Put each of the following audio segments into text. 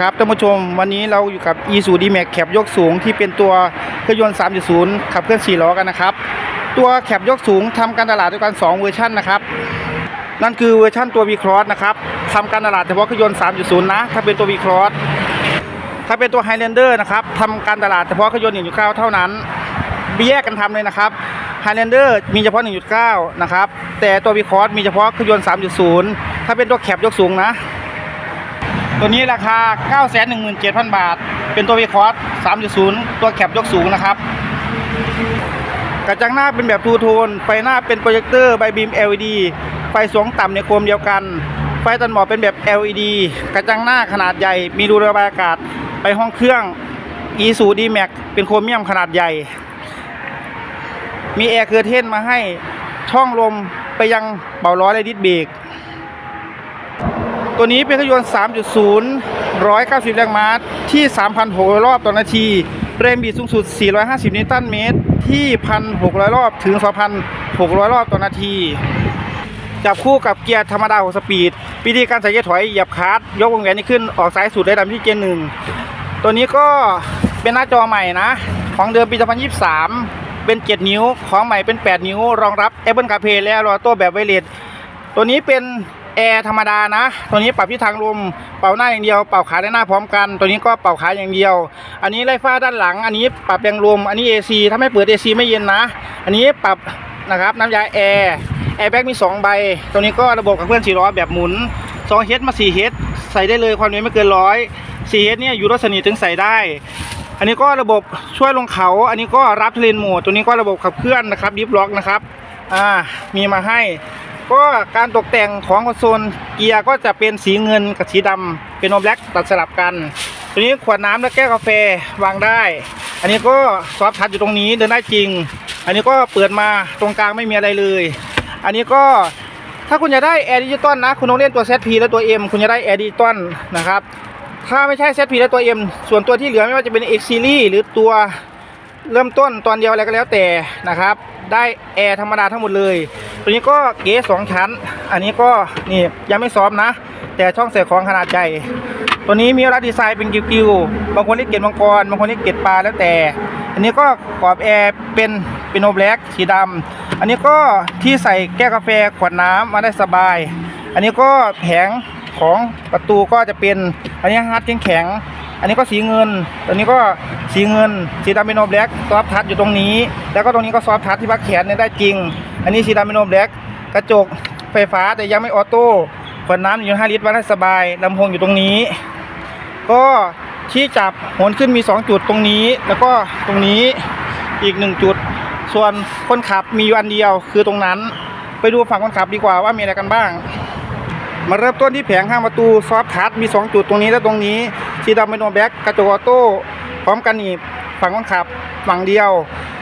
ครับท่านผู้ชมวันนี้เราอยู่กับ e 2 d m a x แคปยกสูงที่เป็นตัวเครื่องยนต์ 3.0 ขับเคลื่อน 4 ล้อกันนะครับ ตัวแคปยกสูงทำการตลาดด้วยกัน 2 เวอร์ชันนะครับ นั่นคือเวอร์ชันตัว V Cross นะครับทำการตลาดเฉพาะเครื่องยนต์ 3.0 นะ ถ้าเป็นตัว V Cross ถ้าเป็นตัว Highlander นะครับทำการตลาดเฉพาะเครื่องยนต์1.9 เท่านั้นแยกกันทำเลยนะครับ Highlander มีเฉพาะ 1.9 นะครับแต่ตัว V Cross มีเฉพาะเครื่องยนต์ 3.0 ถ้าเป็นตัวแคปยกสูงนะ ตัวนี้ราคา 917,000 บาท เป็นตัว V Cross 3.0 ตัวแคปยกสูงนะครับ กระจังหน้าเป็นแบบทูโทน ไฟหน้าเป็นโปรเจคเตอร์ไบบีม LED ไฟสวงต่ำในโคมเดียวกัน ไฟตันหมอกเป็นแบบ LED กระจังหน้าขนาดใหญ่ มีรูระบายอากาศ ไปห้องเครื่อง e 2 d max เป็นโครเมียมขนาดใหญ่ มีแอร์เคอร์เทนมาให้ช่องลมไปยังเป่าล้อและดิสเบรก ตัวนี้เป็นเครื่องยนต์ 3.0 190 แรงม้าที่ 3,600 รอบต่อนาทีแรงบิดสูงสุด 450 นิวตันเมตร ที่ 1,600 รอบถึง 2,600 รอบต่อนาที จับคู่กับเกียร์ธรรมดา6สปีดวิธีการใส่เกียร์ถอยเหยียบคลัตช์ยกวงแหวนนี้ขึ้นออกซ้ายสุดได้ดับที่เกียร์หนึ่งตัวนี้ก็เป็นหน้าจอใหม่นะ ของเดิมปี 2023 เป็น 7 นิ้ว ของใหม่เป็น 8 นิ้ว รองรับ Apple CarPlay และรอตัวแบบไวเลสตัวนี้เป็น แอร์ธรรมดานะ ตัวนี้ปรับที่ทางลมเป่าหน้าอย่างเดียว เป่าขาและหน้าพร้อมกัน ตัวนี้ก็เป่าขาอย่างเดียว อันนี้ไล่ฟ้าด้านหลัง อันนี้ปรับแรงลม อันนี้ AC ถ้าไม่เปิด AC ไม่เย็นนะ อันนี้ปรับนะครับน้ำยาแอร์ แอร์แบ็กมี 2 ใบ ตัวนี้ก็ระบบกับเพื่อน4ล้อแบบหมุน2เฮดมา4เฮดใส่ได้เลยความเร็วไม่เกินร้อย4เฮดเนี่ยอยู่รถสนิทถึงใส่ได้ อันนี้ก็ระบบช่วยลงเขา อันนี้ก็รับเทรนโหมด ตัวนี้ก็ระบบขับเคลื่อนนะครับดิฟล็อกนะครับ อ่า มีมาให้ ก็การตกแต่งของคอนโซลเกียร์ก็จะเป็นสีเงินกับสีดำเป็นโนแบล็กตัดสลับกัน ตัวนี้ขวดน้ำและแก้วกาแฟวางได้ อันนี้ก็ซอฟทัชอยู่ตรงนี้เดินได้จริง อันนี้ก็เปิดมาตรงกลางไม่มีอะไรเลย อันนี้ก็ถ้าคุณจะได้แอร์ดิจิตอลนะ คุณต้องเล่นตัว ZP และตัว M คุณจะได้แอร์ดิจิตอลนะครับ ถ้าไม่ใช่ ZP และตัว M ส่วนตัวที่เหลือไม่ว่าจะเป็น X Series หรือตัว เริ่มต้นตอนเดียวอะไรก็แล้วแต่นะครับ ได้แอร์ธรรมดาทั้งหมดเลย ตัวนี้ก็เก๋สองชั้น อันนี้ก็นี่ยังไม่ซ้อมนะ แต่ช่องใส่ของขนาดใหญ่ตัวนี้มีรัดดีไซน์เป็นกิวๆบางคนเรียกเกล็ดมังกรบางคนเรียกเกล็ดปลาแล้วแต่ อันนี้ก็ขอบแอร์เป็นเป็นโนแบล็กสีดำอันนี้ก็ที่ใส่แก้วกาแฟขวดน้ำมาได้สบาย อันนี้ก็แผงของประตูก็จะเป็น อันนี้ฮาร์ดแข็ง อันนี้ก็สีเงิน ตัวนี้ก็สีเงิน สีดำเป็นโนแบล็กซอฟทัชอยู่ตรงนี้ แล้วก็ตรงนี้ก็ซอฟทัชที่พักแขนเนี่ยได้จริง อันนี้สีดำเป็นโนแบล็กกระจกไฟฟ้าแต่ยังไม่ออโต้ขวดน้ำอยู่5ลิตรวัดได้สบายลำโพงอยู่ตรงนี้ ก็ที่จับโหนขึ้นมี 2 จุดตรงนี้ แล้วก็ตรงนี้อีก 1 จุด ส่วนคนขับมีอยู่อันเดียวคือตรงนั้น ไปดูฝั่งคนขับดีกว่าว่ามีอะไรกันบ้าง มาเริ่มต้นที่แผงข้างประตูซอฟทัชมี 2 จุดตรงนี้และตรงนี้ สีดำเป็นโนแบ็กกระจกออโต้พร้อมกันอีกฝั่งคนขับฝั่งเดียว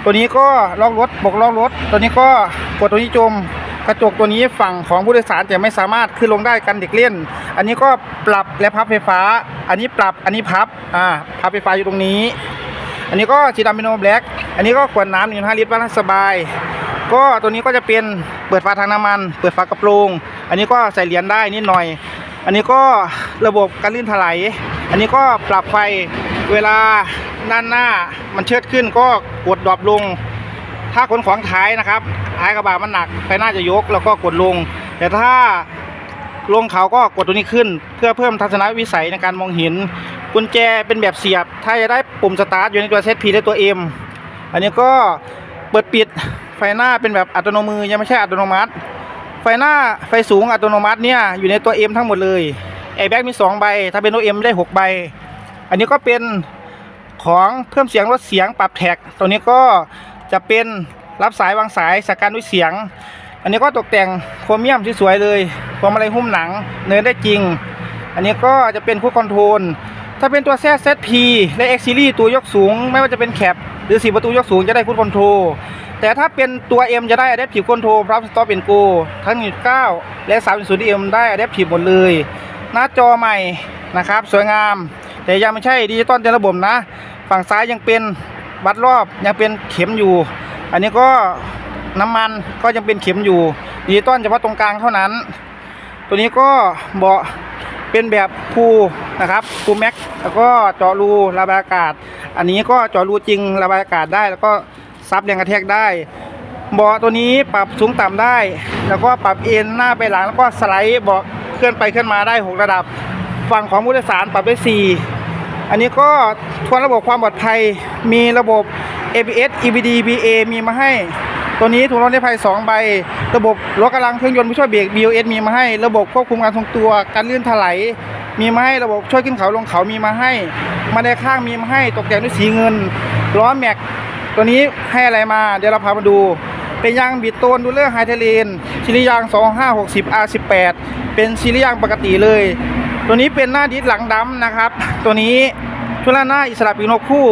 ตัวนี้ก็ล็อกรถบกล็อกรถ ตัวนี้ก็กดตัวนี้จมกระจกตัวนี้ฝั่งของผู้โดยสารจะไม่สามารถขึ้นลงได้กันเด็กเล่น อันนี้ก็ปรับและพับไฟฟ้า อันนี้ปรับ อันนี้พับ อ่า พับไฟฟ้าอยู่ตรงนี้ อันนี้ก็สีดำเป็นโนแบล็กอันนี้ก็ขวดน้ำหนึ่งห้าลิตรบ้าสบาย ก็ตัวนี้ก็จะเป็นเปิดฝาทางน้ำมัน เปิดฝากระโปรง อันนี้ก็ใส่เหรียญได้นิดหน่อย อันนี้ก็ระบบการลื่นถลายอันนี้ก็ปรับไฟเวลาด้านหน้ามันเชิดขึ้นก็กดดรอปลง ถ้าขนของท้ายนะครับท้ายกระบะมันหนักไฟหน้าจะยกแล้วก็กดลง แต่ถ้าลงเขาก็กดตัวนี้ขึ้น เพื่อเพิ่มทัศนวิสัยในการมองเห็นกุญแจเป็นแบบเสียบ ถ้าจะได้ปุ่มสตาร์ทอยู่ในตัวเซตพีและตัว M อันนี้ก็เปิดปิดไฟหน้าเป็นแบบอัตโนมือยังไม่ใช่อัตโนมัติ ฟหน้าไฟสูงอัตโนมัติเนี่ยอยู่ในตัว M ทั้งหมดเลยแอร์แบ็กมี 2 ใบ ถ้าเป็นตัว M ได้ 6 ใบ อันนี้ก็เป็นของเพิ่มเสียงลดเสียงปรับแท็กตัวนี้ก็จะเป็นรับสายวางสายสกการด้วยเสียง อันนี้ก็ตกแต่งโครเมียมที่สวยเลยพวงมาลัยหุ้มหนังเนินได้จริง อันนี้ก็จะเป็นคู่คอนโทรลถ้าเป็นตัวแซ ZP และ X Series ตัวยกสูง ไม่ว่าจะเป็นแคปหรือสีประตูยกสูงจะได้คู่คอนโทรล แต่ถ้าเป็นตัว M จะได้ Adaptive Control พร้อม Stop and Go ทั้ง 9 และ 3.0 M ได้ Adaptive หมดเลย หน้าจอใหม่นะครับ สวยงาม แต่ยังไม่ใช่ดิจิตอลเต็มระบบนะ ฝั่งซ้ายยังเป็นวัดรอบยังเป็นเข็มอยู่ อันนี้ก็น้ำมันก็ยังเป็นเข็มอยู่ดิจิตอลเฉพาะตรงกลางเท่านั้น ตัวนี้ก็เบาะเป็นแบบภูนะครับภูแม็กแล้วก็เจาะรูระบายอากาศ อันนี้ก็เจาะรูจริงระบายอากาศได้แล้วก็ ซับแรงกระแทกได้เบาะตัวนี้ปรับสูงต่ำได้ แล้วก็ปรับเอ็นหน้าไปหลังแล้วก็สไลด์เบาะเคลื่อนไปเคลื่อนมาได้หกระดับ ฝั่งของผู้โดยสารปรับได้สี่อันนี้ก็ทวนระบบความปลอดภัยมีระบบ ABS EBD BA มีมาให้ ตัวนี้ถุงลมนิรภัย 2 ใบ ระบบรถกำลังเครื่องยนต์ผู้ช่วยเบรก BOS มีมาให้ ระบบควบคุมการทรงตัวการลื่นถลายมีมาให้ระบบช่วยขึ้นเขาลงเขามีมาให้มาในข้างมีมาให้ตกแต่งด้วยสีเงินล้อแม็ก ตัวนี้ให้อะไรมา เดี๋ยวเราพามาดู เป็นยางบิดโตนดูเลอร์ไฮเทเลนชิลิยาง 2560 R18 เป็นชิลิยางปกติเลย ตัวนี้เป็นหน้าดิสหลังดำนะครับ ตัวนี้ชุดหน้าอิสระปีนกคู่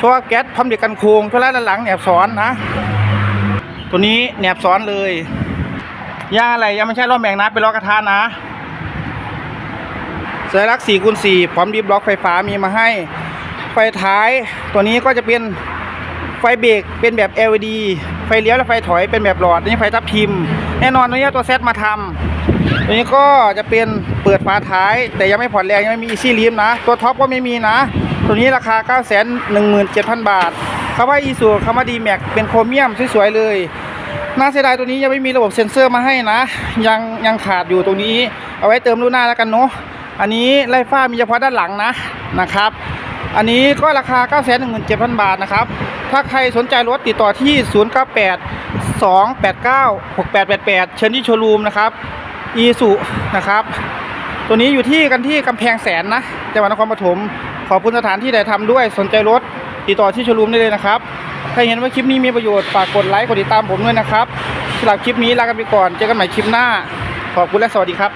ชัวแก๊สพร้อมเด็กกันโครงชุดด้านหลังแหนบซ้อนนะ ตัวนี้แหนบซ้อนเลยยางอะไรยังไม่ใช่ล้อแมงนะเป็นล้อกระทะนะสัญลักษณ์4คูณ4พร้อมดิฟล็อกไฟฟ้ามีมาให้ ไฟท้ายตัวนี้ก็จะเป็น ไฟเบรกเป็นแบบ LED ไฟเลี้ยวและไฟถอยเป็นแบบหลอดนนี้ไฟทับทิม แน่นอนตัวนี้ตัวเซตมาทำตัวนี้ก็จะเป็นเปิดฝาท้าย แต่ยังไม่ผ่อนแรงยังไม่มีอีซี่ลิมนะ ตัวท็อปก็ไม่มีนะ ตัวนี้ราคา 9 1 7 0 0 0 บาทคำว่าอีสูคำว่าดีแม็กเป็นโครเมียมสวยๆเลยน่าเสียดายตัวนี้ยังไม่มีระบบเซ็นเซอร์มาให้นะ ยังยังขาดอยู่ตรงนี้ เอาไว้เติมรุ่นหน้าแล้วกันเนาะอันนี้ไล่ฟ้ามีเฉพาะด้านหลังนะนะครับ อันนี้ก็ราคา 9 1 7 0 0 0 บาทนะครับ ถ้าใครสนใจรถติดต่อที่ 098 289 6888 เชิญที่โชว์รูมนะครับ อีสุนะครับ ตัวนี้อยู่ที่กันที่กำแพงแสนนะจังหวัดนครปฐม ขอบคุณสถานที่ได้ทำด้วย สนใจรถติดต่อที่โชว์รูมได้เลยนะครับ ถ้าเห็นว่าคลิปนี้มีประโยชน์ฝากกดไลค์ กดติดตามผมด้วยนะครับสำหรับคลิปนี้ลากันไปก่อน เจอกันใหม่คลิปหน้า ขอบคุณและสวัสดีครับ